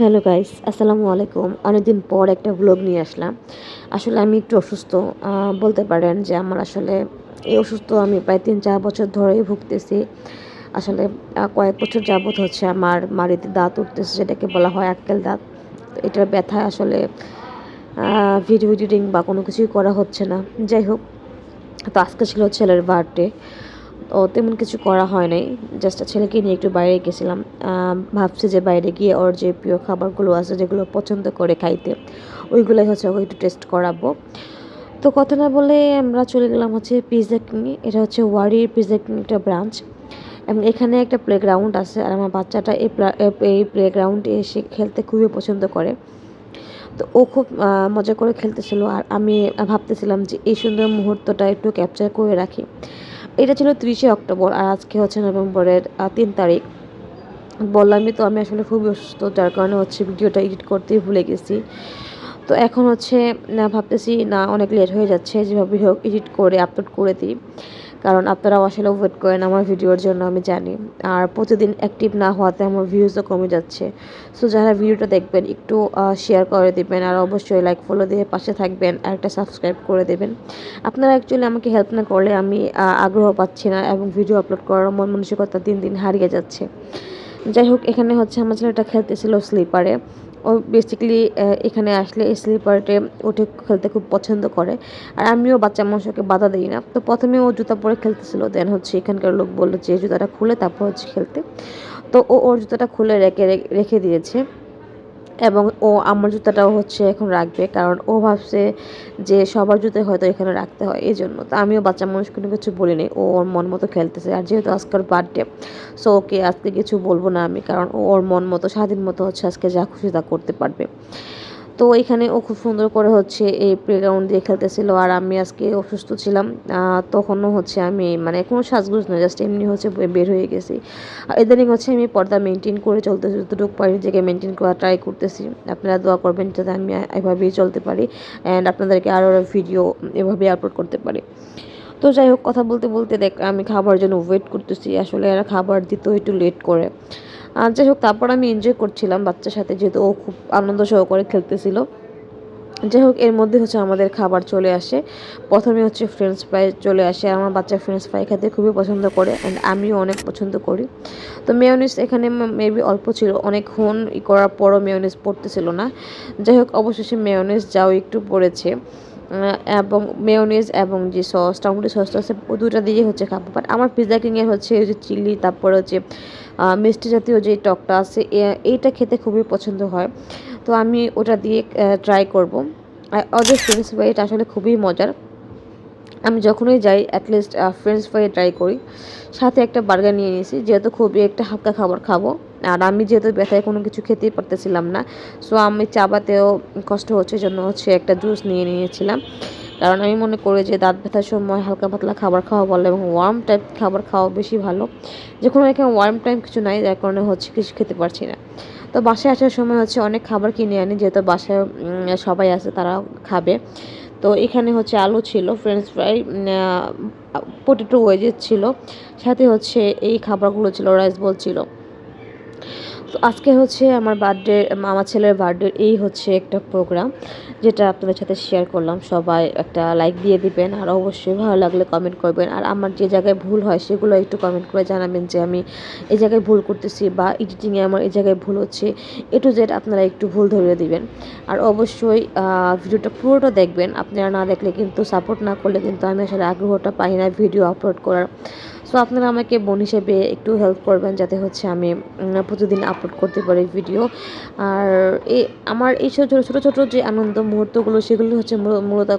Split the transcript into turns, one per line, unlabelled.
Hello guys, আসসালামু আলাইকুম। অনেকদিন পর একটা ব্লগ নিয়ে আসলাম। আসলে আমি একটু অসুস্থ বলতে পারেন যে আমার আসলে এই অসুস্থ আমি প্রায় তিন চার বছর ধরেই ভুগতেছি। আসলে কয়েক বছর যাবত হচ্ছে আমার মাড়িতে দাঁত উঠতেছে, যেটাকে বলা হয় আক্কেল দাঁত। এটার ব্যথায় আসলে ভিডিও এডিটিং বা কোনো কিছুই করা হচ্ছে না। যাই হোক, তো আজকে ছিল ছেলের বার্থডে তো তেমন কিছু করা হয় নাই। জাস্ট ছেলেকে নিয়ে একটু বাইরে গেছিলাম। ভাবছি যে বাইরে গিয়ে ওর যে প্রিয় খাবারগুলো আছে, যেগুলো পছন্দ করে খাইতে, ওইগুলোই হচ্ছে ওকে একটু টেস্ট করাবো। তো কথা না বলে আমরা চলে গেলাম হচ্ছে পিজা কিনে এটা হচ্ছে ওয়ারির পিজা কিনে একটা ব্রাঞ্চ এবং এখানে একটা প্লেগ্রাউন্ড আছে, আর আমার বাচ্চাটা এই এই প্লেগ্রাউন্ডে এসে খেলতে খুবই পছন্দ করে। তো ও খুব মজা করে খেলতেছিল, আর আমি ভাবতেছিলাম যে এই সুন্দর মুহূর্তটা একটু ক্যাপচার করে রাখি। এটা ছিল ত্রিশে অক্টোবর আর আজকে হচ্ছে নভেম্বরের তিন তারিখ। বললামই তো আমি আসলে খুবই অসুস্থ, যার কারণে হচ্ছে ভিডিওটা এডিট করতেই ভুলে গেছি। তো এখন হচ্ছে, না, ভাবতেছি, না, অনেক লেট হয়ে যাচ্ছে, যেভাবেই হোক, এডিট করে আপলোড করে দিই। কারণ আপনারা আসলে ওয়েট করেন আমার ভিডিওর জন্য, আমি জানি। আর প্রতিদিন অ্যাক্টিভ না হওয়াতে আমার ভিউজও কমে যাচ্ছে। সো যারা ভিডিওটা দেখবেন, একটু শেয়ার করে দেবেন আর অবশ্যই লাইক ফলো দিয়ে পাশে থাকবেন আর একটা সাবস্ক্রাইব করে দেবেন। আপনারা অ্যাকচুয়ালি আমাকে হেল্প না করলে আমি আগ্রহ পাচ্ছি না এবং ভিডিও আপলোড করার মন মানসিকতা দিন দিন হারিয়ে যাচ্ছে। যাই হোক, এখানে হচ্ছে আমার ছেলেটা খেলতেছিল স্লিপারে। ও বেসিক্যালি এখানে আসলে এই স্লিপারটে উঠে খেলতে খুব পছন্দ করে। আর আমিও বাচ্চা মানুষকে বাধা দিই না। তো প্রথমে ও জুতা পরে খেলতেছিল দেন হচ্ছে এখানকার লোক বলল যে জুতাটা খুলে তারপর হচ্ছে খেলতে। তো ও ওর জুতাটা খুলে রেখে রেখে দিয়েছে। এবং ও আমার জুতাটাও হচ্ছে এখন রাখবে, কারণ ও ভাবছে যে সবার জুতো হয়তো এখানে রাখতে হয়, এই জন্য। তো আমিও বাচ্চা মানুষ কোনো কিছু বলিনি ও ওর মন মতো খেলতেছে। আর যেহেতু আজকের বার্থডে সো ওকে আজকে কিছু বলব না আমি, কারণ ও ওর মন মতো, স্বাধীন মতো হচ্ছে আজকে যা খুশি তা করতে পারবে। তো এখানে ও খুব সুন্দর করে হচ্ছে এই প্লেগ্রাউন্ড দিয়ে খেলতেছিল আর আমি আজকে অসুস্থ ছিলাম তখনও হচ্ছে আমি মানে কোনো সাজগুজ নয় জাস্ট এমনি হচ্ছে বের হয়ে গেছি। আর ইদানিং হচ্ছে আমি পর্দা মেনটেন করে চলতেছি, যতটুকু পারি নিজেকে মেনটেন করা ট্রাই করতেছি। আপনারা দোয়া করবেন যাতে আমি এভাবেই চলতে পারি অ্যান্ড আপনাদেরকে আরও ভিডিও এভাবেই আপলোড করতে পারি। তো যাই হোক, কথা বলতে বলতে দেখ, আমি খাবার জন্য ওয়েট করতেছি, আসলে এরা খাবার দিতেও একটু লেট করে। যাই হোক, তারপর আমি এনজয় করছিলাম বাচ্চার সাথে, যেহেতু ও খুব আনন্দ সহকারে খেলতেছিল। যাই হোক, এর মধ্যে হচ্ছে আমাদের খাবার চলে আসে। প্রথমে হচ্ছে ফ্রেঞ্চ ফ্রাই চলে আসে আমার বাচ্চা ফ্রেঞ্চ ফ্রাই খেতে খুবই পছন্দ করে অ্যান্ড আমিও অনেক পছন্দ করি। তো মেয়নিস এখানে মেবি অল্প ছিল অনেকক্ষণ ই করার পরও মেয়নিস পড়তেছিল না। যাই হোক, অবশেষে মেয়নিস যাও একটু পড়েছে। এবং মেয়নিজ এবং যে সস টমেটো সসটা আছে, ও দুটা দিয়ে হচ্ছে খাব। বাট আমার পিৎজা কিংয়ের হচ্ছে যে চিলি তারপরে হচ্ছে মিষ্টি জাতীয় যে টকটা আছে এইটা খেতে খুবই পছন্দ হয়। তো আমি ওটা দিয়ে ট্রাই করব। আর ওদের ফ্রেঞ্চ ফ্রাইটা আসলে খুবই মজার। আমি যখনই যাই অ্যাটলিস্ট ফ্রেঞ্চ ফ্রাই ট্রাই করি। সাথে একটা বার্গার নিয়ে নিয়েছি, যেহেতু খুবই একটা হালকা খাবার খাব। আর আমি যেহেতু ব্যথায় কোনো কিছু খেতেই পারতেছিলাম না সো আমি চাবাতেও কষ্ট হচ্ছে জন্য হচ্ছে একটা জুস নিয়ে নিয়েছিলাম। কারণ আমি মনে করি যে দাঁত ব্যথার সময় হালকা পাতলা খাবার খাওয়া ভালো এবং ওয়ার্ম টাইপ খাবার খাওয়া বেশি ভালো। যখন এখানে ওয়ার্ম টাইম কিছু নাই, যার কারণে হচ্ছে কিছু খেতে পারছি না। তো বাসায় আসার সময় হচ্ছে অনেক খাবার কিনে আনি, যেহেতু বাসায় সবাই আছে, তারা খাবে। তো এখানে হচ্ছে আলু ছিল ফ্রেঞ্চ ফ্রাই পটেটো ওয়েজেস ছিল। সাথে হচ্ছে এই খাবারগুলো ছিল রাইস বল ছিল। তো আজকে হচ্ছে আমার বার্থডে আমার ছেলের বার্থডে এই হচ্ছে একটা প্রোগ্রাম যেটা আপনাদের সাথে শেয়ার করলাম। সবাই একটা লাইক দিয়ে দিবেন, আর অবশ্যই ভালো লাগলে কমেন্ট করবেন। আর আমার যে জায়গায় ভুল হয়, সেগুলো একটু কমেন্ট করে জানাবেন যে আমি এই জায়গায় ভুল করতেছি বা এডিটিংয়ে আমার এই জায়গায় ভুল হচ্ছে। এ টু জেড আপনারা একটু ভুল ধরিয়ে দিবেন। আর অবশ্যই ভিডিওটা পুরোটা দেখবেন। আপনারা না দেখলে কিন্তু সাপোর্ট না করলে কিন্তু আমি আসলে আগ্রহটা পাই না ভিডিও আপলোড করার। সো আপনারা আমাকে বোন হিসেবে একটু হেল্প করবেন যাতে হচ্ছে আমি প্রতিদিন আপলোড করতে পারি ভিডিও আর এই আমার এই ছোটো ছোটো ছোটো যে আনন্দ মুহূর্তগুলো, সেগুলো হচ্ছে মূল- মূলত